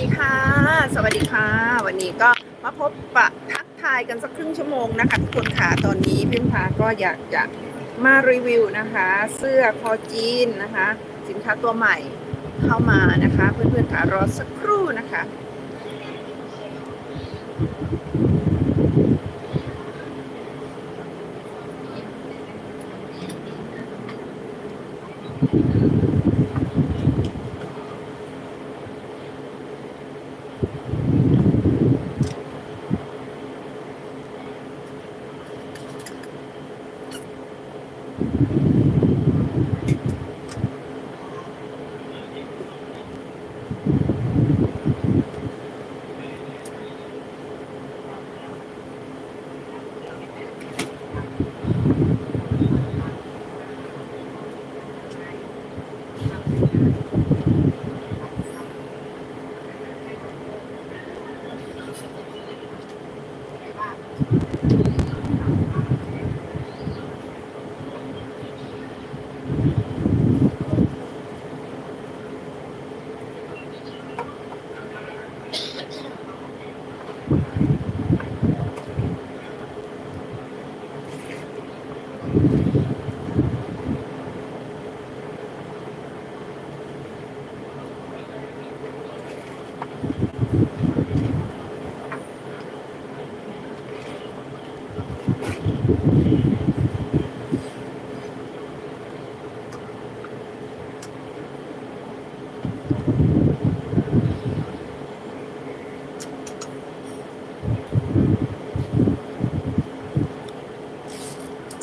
ดีค่ะ สวัสดีค่ะ วันนี้ก็มาพบปะทักทายกันสักครึ่งชั่วโมงนะคะทุกคนค่ะตอนนี้พิมพาก็อยากจะมารีวิวนะคะ เสื้อคอจีนนะคะ สินค้าตัวใหม่เข้ามานะคะ เพื่อนๆค่ะรอสักครู่นะคะ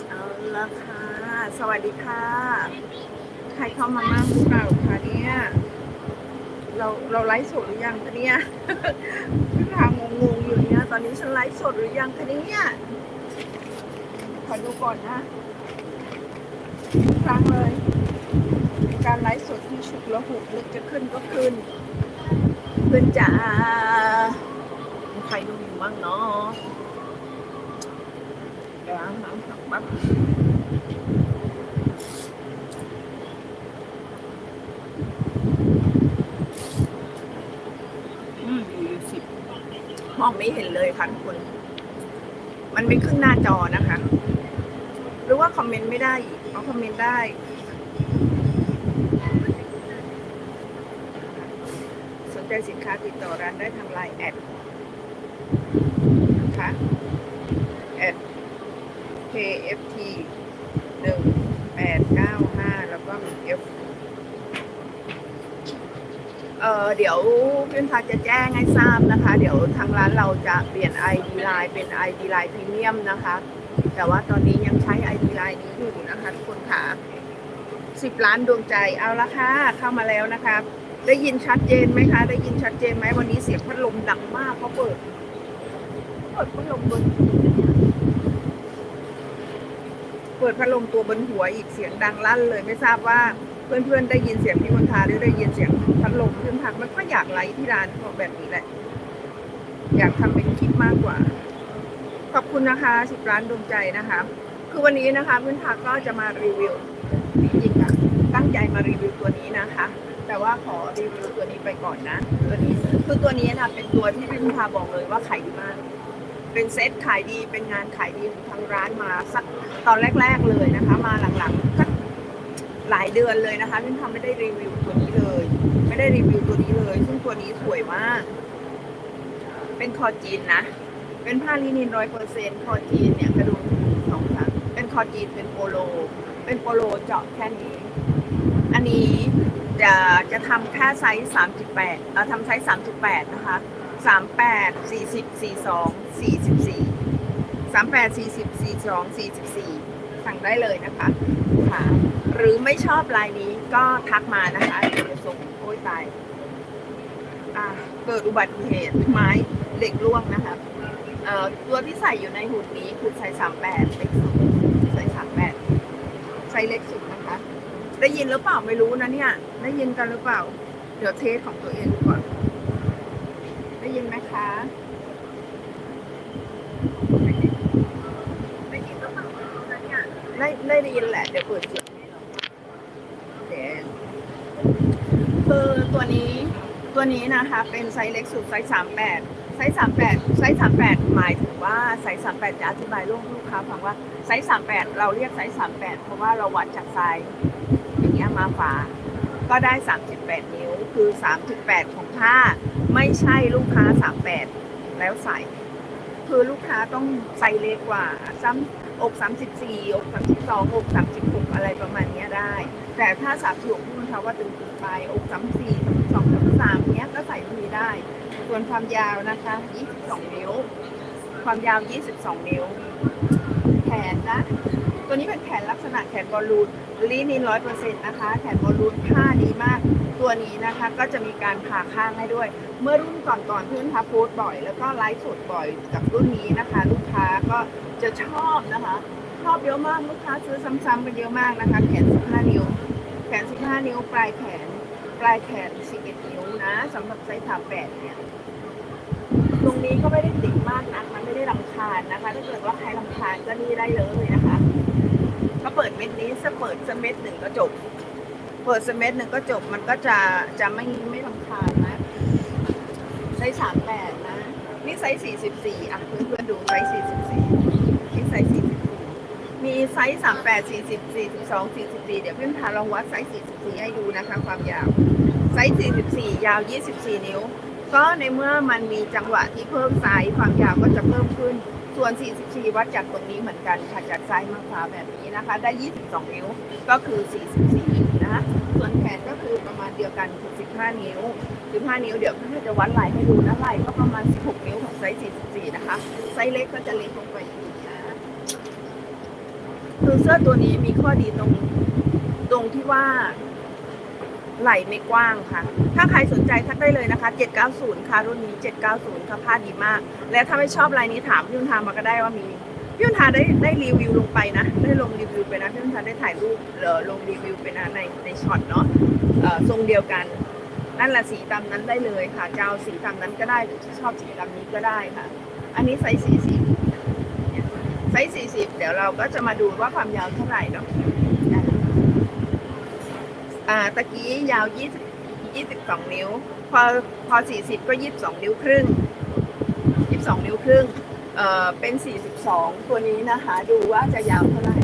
เอาละค่ะ สวัสดีค่ะ ใครเข้ามาบ้างหรือเปล่าคะเนี่ย เราเราไล ฟ์สดหรือยังคะเนี่ยพี่พางงงๆอยู่เนี่ย ตอนนี้ฉันไลฟ์สดหรือยังคะเนี่ยขอดูก่อนนะครั้งเลย การไลฟ์สดที่ฉุกละหุกนึกจะขึ้นก็ขึ้นเพื่อนจ๋าใครดูอยู่บ้างเนาะเดี๋ยวน้ำผักปั๊บ อืมอยู่อยู่สิบ มองไม่เห็นเลยค่ะทุกคน มันไม่ขึ้นหน้าจอนะคะ หรือว่าคอมเมนต์ไม่ได้อีกเอาคอมเมนต์ได้สนใจสินค้าติดต่อร้านได้ทางไลน์แอดนะคะแอด KFT หนึ่งแปดเก้าห้าแล้วก็มี F เอเดี๋ยวเพื่อนพาจะแจ้งให้ทราบนะคะ เดี๋ยวทางร้านเราจะเปลี่ยน ID Line เป็น ID Line Premium นะคะ แต่ว่าตอนนี้ยังใช้ ID Line นี้อยู่นะคะทุกคนค่ะ10ล้านดวงใจเอาละค่ะเข้ามาแล้วนะคะ ได้ยินชัดเจนไหมคะ ได้ยินชัดเจนไหมวันนี้เสียงพัดลมดังมากเพราะเปิดเปิดพัดลมบนเปิดพัดลมตัวบนหัวอีกเสียงดังลั่นเลยไม่ทราบว่า เพื่อนๆได้ยินเสียงพี่มณฑาหรือได้ยินเสียงพัดลมพื่อนพักมันก็อยากไลฟ์ที่ร้านเขาแบบนี้แหละ อยากทำเป็นคลิปมากกว่า ขอบคุณนะคะสิบล้านดวงใจนะคะ คือวันนี้นะคะพื่อนพักก็จะมารีวิวจริงๆอะตั้งใจมารีวิวตัวนี้นะคะ แต่ว่าขอรีวิวตัวนี้ไปก่อนนะตัวนี้คือตัวนี้นะเป็นตัวที่พี่มณฑาบอกเลยว่าขายดีมาก เป็นเซ็ตขายดีเป็นงานขายดีของทางร้านมาสักตอนแรก ๆเลยนะคะ มาหลังๆสัก หลายเดือนเลยนะคะพี่ทำไม่ได้รีวิวตัวนี้เลย ไม่ได้รีวิวตัวนี้เลย ซึ่งตัวนี้สวยมาก เป็นคอจีนนะ เป็นผ้าลินินร้อยเปอร์เซ็นต์คอจีนเนี่ยกระดุมสองครั้งเป็นคอจีนเป็นโปโล เป็นโปโลเจาะแค่นี้ อันนี้จะจะทำแค่ไซส์สามสิบแปดเราทำไซส์สามสิบแปดนะคะสามแปดสี่สิบสี่สองสี่สิบสี่สามแปดสี่สิบสี่สองสี่สิบสี่สั่งได้เลยนะคะ ค่ะ หรือไม่ชอบลายนี้ก็ทักมานะคะเดี๋ยวส่งโอ้ยตายเกิดอุบัติเหตุไม้เด็กร่วงนะคะเอ่อตัวที่ใส่อยู่ในหุ่นนี้คือไซส์สามแปดเล็กสุดไซส์สามแปดไซส์เล็กสุดนะคะ ได้ยินหรือเปล่าไม่รู้นะเนี่ย ได้ยินกันหรือเปล่า เดี๋ยวเทสของตัวเองก่อน ได้ยินไหมคะได้ยินหรือเปล่าไม่รู้นะเนี่ย ได้ได้ยินแหละเดี๋ยวเปิดเสียงแดงคือตัวนี้ตัวนี้นะคะ เป็นไซส์เล็กสุดไซส์สามแปดไซส์สามแปดไซส์สามแปดหมายถึงว่าไซส์สามแปดจะอธิบายลูกลูกค้าฟังว่าไซส์สามแปดเราเรียกไซส์สามแปดเพราะว่าเราวัดจากไซส์อย่างเงี้ยมาฝาก็ได้ 38 นิ้ว คือ 38 ของผ้า ไม่ใช่ลูกค้า 38 แล้วใส่ คือลูกค้าต้องไซส์เล็กกว่าซ้ำ อก34อก32อก36อะไรประมาณเนี้ยได้ แต่ถ้า36ที่มันเขาว่าตึงๆไปอก34 32 33เนี้ยก็ใส่พีได้ ส่วนความยาวนะคะ22นิ้ว ความยาว22นิ้วแขนนะ ตัวนี้เป็นแขนลักษณะแขนบอลลูนลีนินร้อยเปอร์เซ็นต์นะคะ แขนบอลลูนผ้าดีมาก ตัวนี้นะคะก็จะมีการผ่าข้างให้ด้วย เมื่อรุ่นก่อนๆเพื่อนทับโพสต์บ่อย แล้วก็ไลฟ์สดบ่อยกับรุ่นนี้นะคะ ลูกค้าก็จะชอบนะคะ ชอบเยอะมากลูกค้าซื้อซ้ำๆกันเยอะมากนะคะ แขน 15 นิ้ว แขน 15 นิ้ว ปลายแขน ปลายแขน 11 นิ้วนะสำหรับไซส์ 38 เนี่ยตรงนี้ก็ไม่ได้ติดมากนะมันไม่ได้รำคาญนะคะ ถ้าเกิดว่าใครรำคาญก็นี่ได้เลยนะคะ ก็เปิดเม็ดนี้จะเปิดสเม็ดหนึ่งก็จบ เปิดสเม็ดหนึ่งก็จบ มันก็จะจะไม่ไม่รำคาญนะไซส์สามแปดนะ นี่ไซส์สี่สิบสี่อะเพื่อนเพื่อนๆดูไซส์สี่สิบสี่นี่ไซส์สี่สิบสี่มีไซส์สามแปดสี่สิบสี่สิบสองสี่สิบสี่เดี๋ยวเพื่อนพาลองวัดไซส์สี่สิบสี่ให้ดูนะคะความยาวไซส์สี่สิบสี่ยาวยี่สิบสี่นิ้ว ก็ในเมื่อมันมีจังหวะที่เพิ่มไซส์ความยาวก็จะเพิ่มขึ้น ส่วน 44 วัดจากตรงนี้เหมือนกันค่ะจากซ้ายมาขวาแบบนี้นะคะ ได้ 22 นิ้วก็คือ 44 นะคะ ส่วนแขนก็คือประมาณเดียวกันคือ 15 นิ้ว 15 นิ้วเดี๋ยวพื่จะวัดไหล่ให้ดูนะไหล่ก็ประมาณ 16 นิ้วของไซส์ 44 นะคะ ไซส์เล็กก็จะเล็กลงไปอีกนะคือเสื้อตัวนี้มีข้อดีตรงตรงที่ว่า ไหลไม่กว้างค่ะ ถ้าใครสนใจทักได้เลยนะคะ 790 ค่ะรุ่นนี้ 790 ค่ะผ้าดีมาก และถ้าไม่ชอบลายนี้ถามพี่ยุนทามาก็ได้ว่ามีพี่ยุนทาได้ได้รีวิวลงไปนะ ได้ลงรีวิวไปนะพี่ยุนทาได้ถ่ายรูปเออลงรีวิวไปนะในในช็อตเนาะเอ่อทรงเดียวกัน นั่นแหละสีตามนั้นได้เลยค่ะจะเอาสีตามนั้นก็ได้หรือชอบสีตามนี้ก็ได้ค่ะ อันนี้ไซส์40ไซส์40 เดี๋ยวเราก็จะมาดูว่าความยาวเท่าไหร่เนาะ อ่าตะกี้ยาว 20 22 นิ้ว พอพอ 40 ก็ 22 นิ้วครึ่ง 22 นิ้วครึ่งเอ่อเป็น 42 ตัวนี้นะคะ ดูว่าจะยาวเท่าไหร่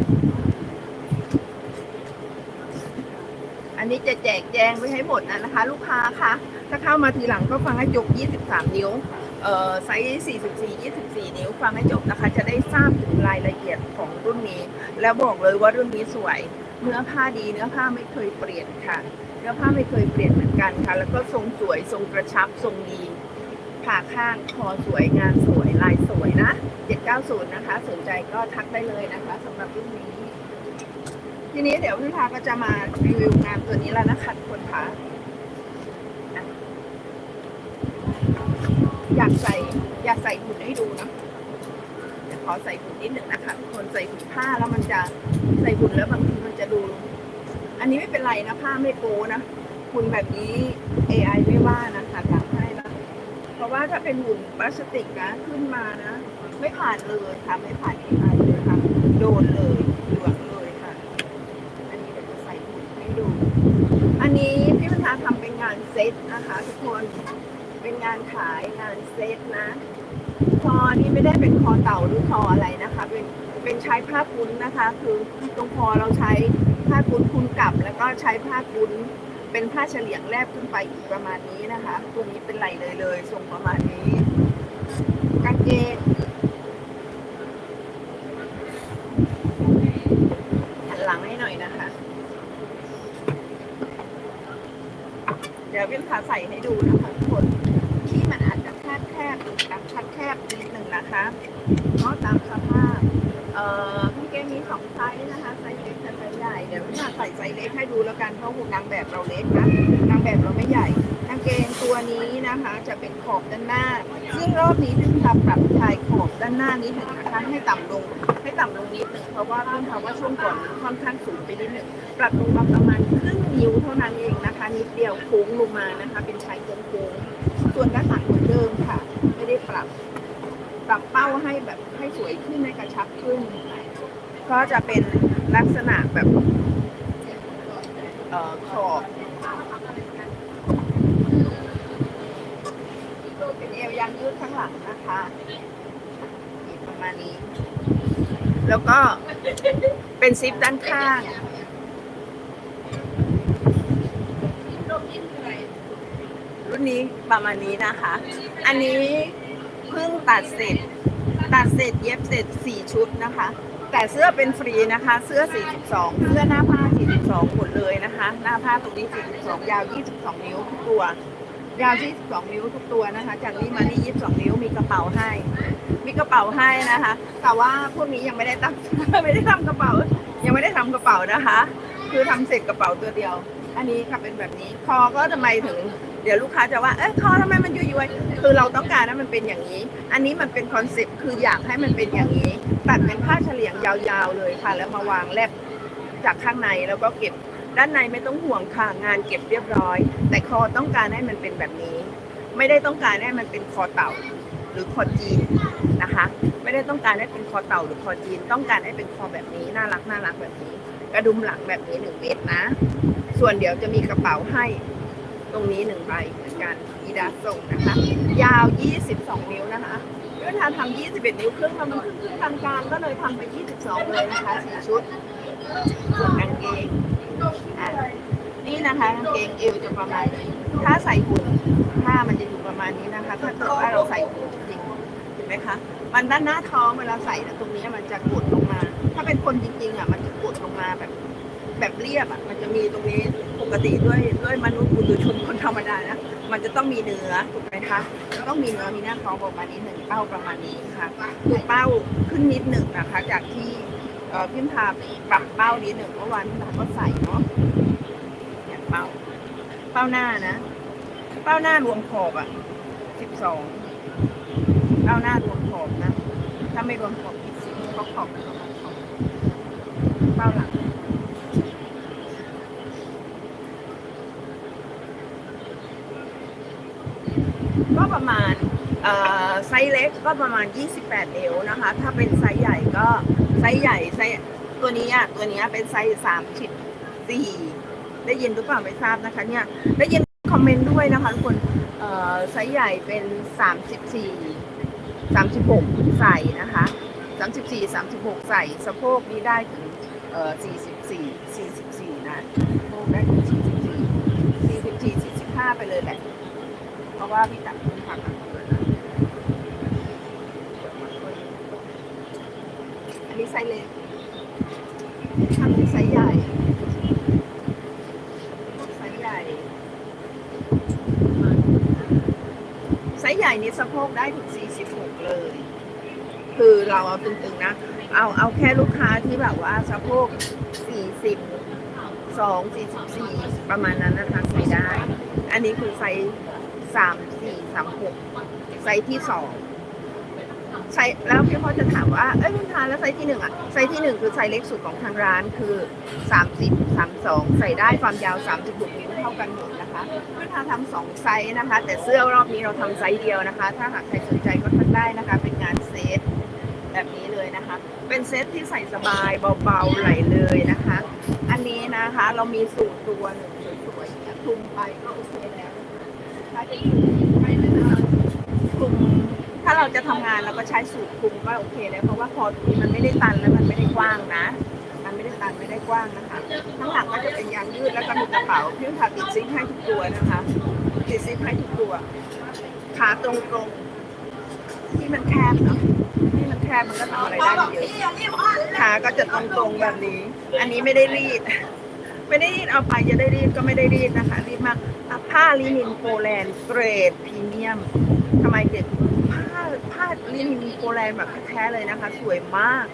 อันนี้จะแจกแจงไว้ให้หมดนะนะคะ ลูกค้าคะถ้าเข้ามาทีหลังก็ฟังให้จบ 23 นิ้วเอ่อไซส์ 44 24 นิ้ว ฟังให้จบนะคะ จะได้ทราบถึงรายละเอียดของรุ่นนี้ แล้วบอกเลยว่ารุ่นนี้สวย เนื้อผ้าดีเนื้อผ้าไม่เคยเปลี่ยนค่ะ เนื้อผ้าไม่เคยเปลี่ยนเหมือนกันค่ะ แล้วก็ทรงสวยทรงกระชับทรงดีผ่าข้างคอสวยงานสวยลายสวยนะ 790 นะคะ สนใจก็ทักได้เลยนะคะสำหรับรุ่นนี้ ทีนี้เดี๋ยวพี่พาก็จะมารีวิวงานตัวนี้แล้วนะคะทุกคนคะอยากใส่อยากใส่หุ่นให้ดูนะขอใส่หุ่นนิดหนึ่งนะคะทุกคนใส่หุ่นผ้าแล้วมันจะใส่หุ่นแล้วบางทีมัน จะดู อันนี้ไม่เป็นไรนะผ้าไม่โป๊นะหุ่นแบบนี้ AI ไม่ว่านะคะทำให้นะเพราะว่าถ้าเป็นหุ่นพลาสติกนะขึ้นมานะ ไม่ผ่านเลยค่ะไม่ผ่าน AI เลยค่ะโดนเลยเหลืองเลยค่ะ อันนี้เดี๋ยวจะใส่หุ่นให้ดู อันนี้พี่พัฒนาทำเป็นงานเซตนะคะทุกคนเป็นงานขายงานเซตนะ คอนี่ไม่ได้เป็นคอเต่าหรือคออะไรนะคะ เป็น เป็นใช้ผ้าคุ้นนะคะ คือตรงคอเราใช้ผ้าคุ้นคุนกลับ แล้วก็ใช้ผ้าคุ้นเป็นผ้าเฉลียงแลบขึ้นไปอีกประมาณนี้นะคะตัวนี้เป็นไหลเลยเลยทรงประมาณนี้กางเกงหันหลังให้หน่อยนะคะ เดี๋ยวพี่ขาใส่ให้ดูนะคะทุกคนที่มันอาจจะแคบแคบๆกับชัดแคบนิดหนึ่งนะคะเพราะตามสภาพ เอ่อกางเกงมีสองไซส์นะคะไซส์เล็กกับไซส์ใหญ่เดี๋ยวพี่มาใส่ไซส์เล็กให้ดูแล้วกันเพราะหุ่นนางแบบเราเล็กนะนางแบบเราไม่ใหญ่กางเกงตัวนี้นะคะ จะเป็นขอบด้านหน้า ซึ่งรอบนี้พี่ทำปรับชายขอบด้านหน้านิดหนึ่งนะคะให้ต่ำลงให้ต่ำลงนิดหนึ่งเพราะว่าเพื่อนเขาว่าช่วงก่อนมันค่อนข้างสูงไปนิดหนึ่งปรับลงมาประมาณครึ่งนิ้วเท่านั้นเองนะคะ นิดเดียวโค้งลงมานะคะ เป็นชายโค้งๆส่วนด้านหลังเหมือนเดิมค่ะ ไม่ได้ปรับ ปรับเป้าให้แบบให้สวยขึ้นให้กระชับขึ้น ก็จะเป็นลักษณะแบบเอ่อขอบเป็นเอวยางยืดข้างหลังนะคะประมาณนี้ แล้วก็เป็นซิปด้านข้างรุ่นนี้ประมาณนี้นะคะ อันนี้ เพิ่งตัดเสร็จ ตัดเสร็จเย็บเสร็จ 4 ชุดนะคะ แต่เสื้อเป็นฟรีนะคะ เสื้อ 42 เสื้อหน้าผ้า 42 หมดเลยนะคะ หน้าผ้าตรงนี้ 42 ยาว 22 นิ้วทุกตัวยาว 22 นิ้วทุกตัวนะคะ จากนี้มานี่ 22 นิ้ว มีกระเป๋าให้ มีกระเป๋าให้นะคะ แต่ว่าพวกนี้ยังไม่ได้ตั้งไม่ได้ทำกระเป๋า ยังไม่ได้ทำกระเป๋านะคะ คือทำเสร็จกระเป๋าตัวเดียว อันนี้ค่ะเป็นแบบนี้ คอก็ทำไมถึง เดี๋ยวลูกค้าจะว่า เอ๊ะคอทำไมมันยุยๆคือเราต้องการให้มันเป็นอย่างนี้ อันนี้มันเป็นคอนเซ็ปต์คืออยากให้มันเป็นอย่างนี้ ตัดเป็นผ้าเฉลียงยาวๆเลยค่ะ แล้วมาวางแลบจากข้างในแล้วก็เก็บด้านในไม่ต้องห่วงค่ะงานเก็บเรียบร้อย แต่คอต้องการให้มันเป็นแบบนี้ ไม่ได้ต้องการให้มันเป็นคอเต่าหรือคอจีนนะคะ ไม่ได้ต้องการให้เป็นคอเต่าหรือคอจีน ต้องการให้เป็นคอแบบนี้น่ารักน่ารักแบบนี้ กระดุมหลังแบบนี้หนึ่งเม็ดนะ ส่วนเดี๋ยวจะมีกระเป๋าให้ ตรงนี้หนึ่งใบเหมือนกันอีดาส่งนะคะ ยาว 22 นิ้วนะคะเพื่อนทาทำ21 นิ้วครึ่งมันครึ่งครึ่งกลางก็เลยทำไป 22 เลยนะคะสี่ชุดส่วนกางเกงนี่นะคะกางเกงเอวจะประมาณนี้ถ้าใส่หุ่นผ้ามันจะอยู่ประมาณนี้นะคะ ถ้าเกิดว่าเราใส่หุ่นจริงเห็นไหมคะมันด้านหน้าท้องเวลาใส่นะตรงนี้มันจะกดลงมา ถ้าเป็นคนจริงๆอะมันจะกดลงมาแบบ แบบเรียบอะมันจะมีตรงนี้ปกติด้วยด้วยมนุษย์ปุถุชนคนธรรมดานะมันจะต้องมีเนื้อถูกไหมคะต้องมีเนื้อมีหน้าท้องประมาณนี้หนึ่งเป้าประมาณนี้ค่ะคือเป้าขึ้นนิดหนึ่งนะคะ จากที่เอ่พิมพาปรับเป้านิดหนึ่งเมื่อวานพิมพาก็ใส่เนาะเนี่ยเป้าเป้าหน้านะ เป้าหน้ารวมขอบอะสิบสองเป้าหน้ารวมขอบนะ ถ้าไม่รวมขอบอีกสิบก็ขอบก็ขอบเป้าหลัง ก็ประมาณไซส์เล็กก็ประมาณ 28นิ้วนะคะ ถ้าเป็นไซส์ใหญ่ก็ไซส์ใหญ่ไซส์ตัวนี้อะตัวนี้เป็นไซส์34 ได้ยินหรือเปล่าไม่ทราบนะคะเนี่ยได้ยินคอมเมนต์ด้วยนะคะทุกคนเอ่อไซส์ใหญ่เป็น 34 36 ใส่นะคะ34 36 ใส่สะโพกนี้ได้ถึงเอ่อ44 44 นะสะโพกได้ถึง44 44 45 ไปเลยแหละ เพราะว่าพี่ตัดคุณผักอะอันนี้ไซส์เล็กทำเป็นไซส์ใหญ่ไซส์ใหญ่ ไซส์ใหญ่นี่สะโพกได้ถึง 46 เลย คือเราเอาตึงๆนะ เอาเอาแค่ลูกค้าที่แบบว่าสะโพก 40 2 44 ประมาณนั้นนะคะใส่ได้ อันนี้คือไซส์ สามสี่สามหกไซส์ที่สองไซส์แล้วพี่พ่อจะถามว่า เอ้ยคุณทานแล้วไซส์ที่หนึ่งอะไซส์ที่หนึ่งคือไซส์เล็กสุดของทางร้านคือสามสิบสามสองใส่ได้ความยาวสามสิบหกนิ้วเท่ากันหมดนะคะคุณทานทำสองไซส์นะคะ แต่เสื้อรอบนี้เราทำไซส์เดียวนะคะ ถ้าหากใครสนใจก็ทักได้นะคะ เป็นงานเซตแบบนี้เลยนะคะ เป็นเซตที่ใส่สบายเบาๆไหลเลยนะคะ อันนี้นะคะเรามีสูตรตัวหนึ่งสวยๆคลุมไปก็โอเค แล้วถ้าจะคลุมคลุมถ้าเราจะทำงานเราก็ใช้สูตรคลุมก็โอเคแล้วเพราะว่าคอตรงนี้มันไม่ได้ตันและมันไม่ได้กว้างนะ มันไม่ได้ตันไม่ได้กว้างนะคะข้างหลังก็จะเป็นยางยืดแล้วก็มีกระเป๋าพี่ถักติดซิปให้ทุกตัวนะคะติดซิปให้ทุกตัวขาตรงๆที่มันแคบเนาะที่มันแคบมันก็ทำอะไรได้เยอะขาก็จะตรงๆแบบนี้ อันนี้ไม่ได้รีด ไม่ได้รีดเอาไปจะได้รีดก็ไม่ได้รีดนะคะรีดมาก อะผ้าลินินโปแลนด์เกรดพรีเมียมทำไมเกรดผ้าผ้าลินินโปแลนด์แบบแท้เลยนะคะ สวยมาก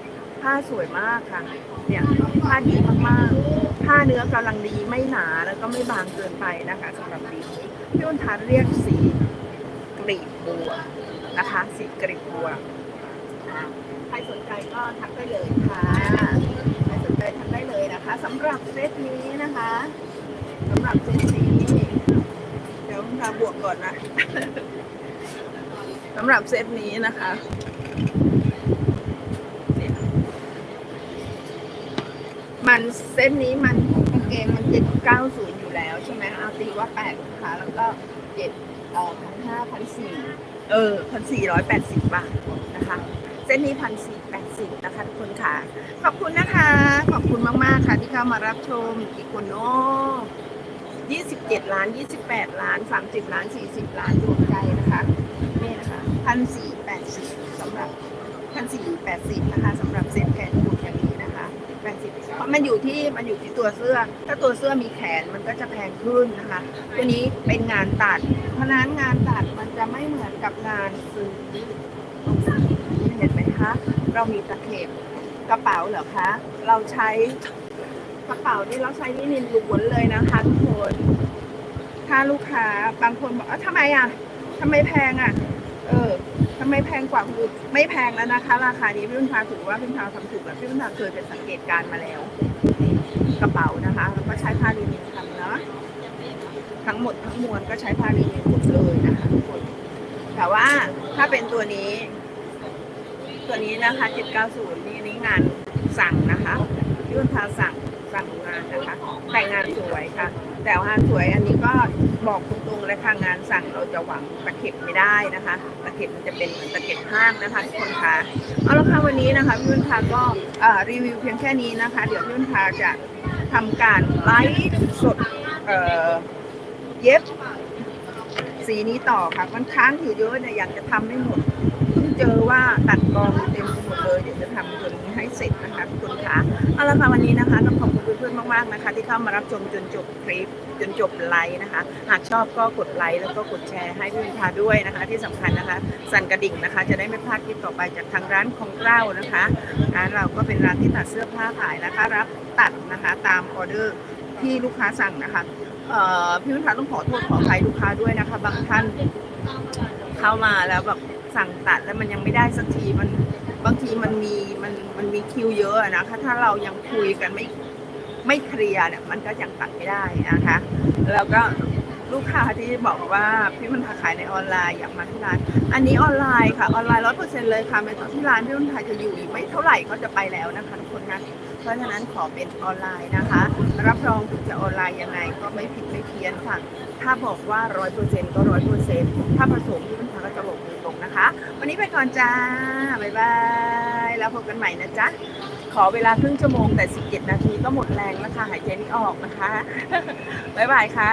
ผ้าสวยมากค่ะ เนี่ยผ้าดีมากๆผ้าเนื้อกำลังดีไม่หนาแล้วก็ไม่บางเกินไปนะคะสำหรับสีนี้พี่อ้นทันเรียกสีกรีบบัวนะคะ สีกรีบบัวใครสนใจก็ทักได้เลยค่ะใครสนใจทักได้เลยนะคะสำหรับเซตนี้นะคะสำหรับเซตนี้ เดี๋ยวมาบวกก่อนนะสำหรับเซตนี้นะคะมันเซตนี้มันกางเกงมันเจ็ดเก้าศูนย์อยู่แล้วใช่ไหมเอาตีว่าแปดนะคะแล้วก็เจ็ดเอ่อพันห้าพันสี่เออพันสี่ร้อยแปดสิบบาทนะคะ เส้นนี้พันสี่แปดสิบนะคะทุกคนค่ะ ขอบคุณนะคะ ขอบคุณมาก ๆ ค่ะที่เข้ามารับชมกี่คนเนาะยี่สิบเจ็ดล้านยี่สิบแปดล้านสามสิบล้านสี่สิบล้านดวงใจนะคะนี่นะคะพันสี่แปดสิบสำหรับพันสี่แปดสิบนะคะสำหรับเซ็ตแขนกุดอย่างนี้นะคะแปดสิบเพราะมันอยู่ที่มันอยู่ที่ตัวเสื้อ ถ้าตัวเสื้อมีแขนมันก็จะแพงขึ้นนะคะ ตัวนี้เป็นงานตัด เพราะนั้นงานตัดมันจะไม่เหมือนกับงานซื้อเห็นไหมคะ เรามีตะเข็บกระเป๋าเหรอคะ เราใช้ กระเป๋านี่เราใช้ลินินล้วนเลยนะคะทุกคน ถ้าลูกค้าบางคนบอกเออทำไมอะทำไมแพงอะ เออทำไมแพงกว่าคนอื่นไม่แพงแล้วนะคะ ราคานี้พี่พึ่งพาถือว่าพี่พึ่งพาทำถูกแล้วพี่พึ่งพาเคยเป็นสังเกตการมาแล้ว กระเป๋านะคะแล้วก็ใช้ผ้าลินินทำเนาะทั้งหมดทั้งมวลก็ใช้ผ้าลินินหมดเลยนะคะทุกคน แต่ว่าถ้าเป็นตัวนี้ ตัวนี้นะคะ790นี่นี่งานสั่งนะคะ ยื่นพาสั่งสั่งงานนะคะ แต่งงานสวยค่ะ แต่งานสวยอันนี้ก็บอกตรงๆเลยค่ะงานสั่งเราจะหวังตะเข็บไม่ได้นะคะ ตะเข็บมันจะเป็นเหมือนตะเข็บห้างนะคะทุกคนคะเอาละค่ะวันนี้นะคะพี่ยุ่นพาก็รีวิวเพียงแค่นี้นะคะ เดี๋ยวพี่ยุ่นพาจะทำการไลฟ์สดเย็บสีนี้ต่อค่ะมันค้างอยู่เยอะเนี่ยอยากจะทำไม่หมดเพิ่งเจอว่าตัดกองเต มไปหมดเลยเดี๋ยวจะทำตัวนี้ให้เสร็จนะคะทุกคนคะเอาละค่ะวันนี้นะคะต้องขอบคุณเพื่อนๆมากๆนะคะ ที่เข้ามารับชมจนจบคลิปจนจบไลฟ์นะคะ หากชอบก็กดไลค์แล้วก็กดแชร์ให้เพี่วิทาด้วยนะคะ ที่สำคัญนะคะ สั่นกระดิ่งนะคะ จะได้ไม่พลาดคลิปต่อไปจากทางร้านของเรานะคะร้านเราก็เป็นร้านที่ตัดเสื้อผ้าขายนะคะ รับตัดนะคะตามออเดอร์ที่ลูกค้าสั่งนะคะเอ่อพี่วิทาต้องขอโทษขออภัยลูกค้าด้วยนะคะ บางท่านเข้ามาแล้วแบบสั่งตัดแล้วมันยังไม่ได้สักทีมัน บางทีมันมีมันมันมีคิวเยอะนะคะถ้าเรายังคุยกันไม่ไม่เคลียร์เนี่ยมันก็ยังตัดไม่ได้นะคะ แล้วก็ลูกค้าที่บอกว่าพี่มันทาขายในออนไลน์อยากมาที่ร้าน อันนี้ออนไลน์ค่ะออนไลน์ร้อยเปอร์เซ็นต์เลยค่ะไม่ต้องที่ร้านพี่มันทาจะอยู่อีกไม่เท่าไหร่ก็จะไปแล้วนะคะทุกคนนะเพราะฉะนั้นขอเป็นออนไลน์นะคะ รับรองถึงจะออนไลน์ยังไงก็ไม่ผิดไม่เพี้ยนค่ะ ถ้าบอกว่าร้อยเปอร์เซ็นต์ก็ร้อยเปอร์เซ็นต์ถ้าผสมที่มันทาก็จะบอก นะคะ วันนี้ไปก่อนจ้า บ๊ายบาย แล้วพบกันใหม่นะจ๊ะ ขอเวลาครึ่งชั่วโมงแต่ 17 นาทีก็หมดแรงแล้วค่ะ หายใจไม่ออกนะคะ บ๊ายบายค่ะ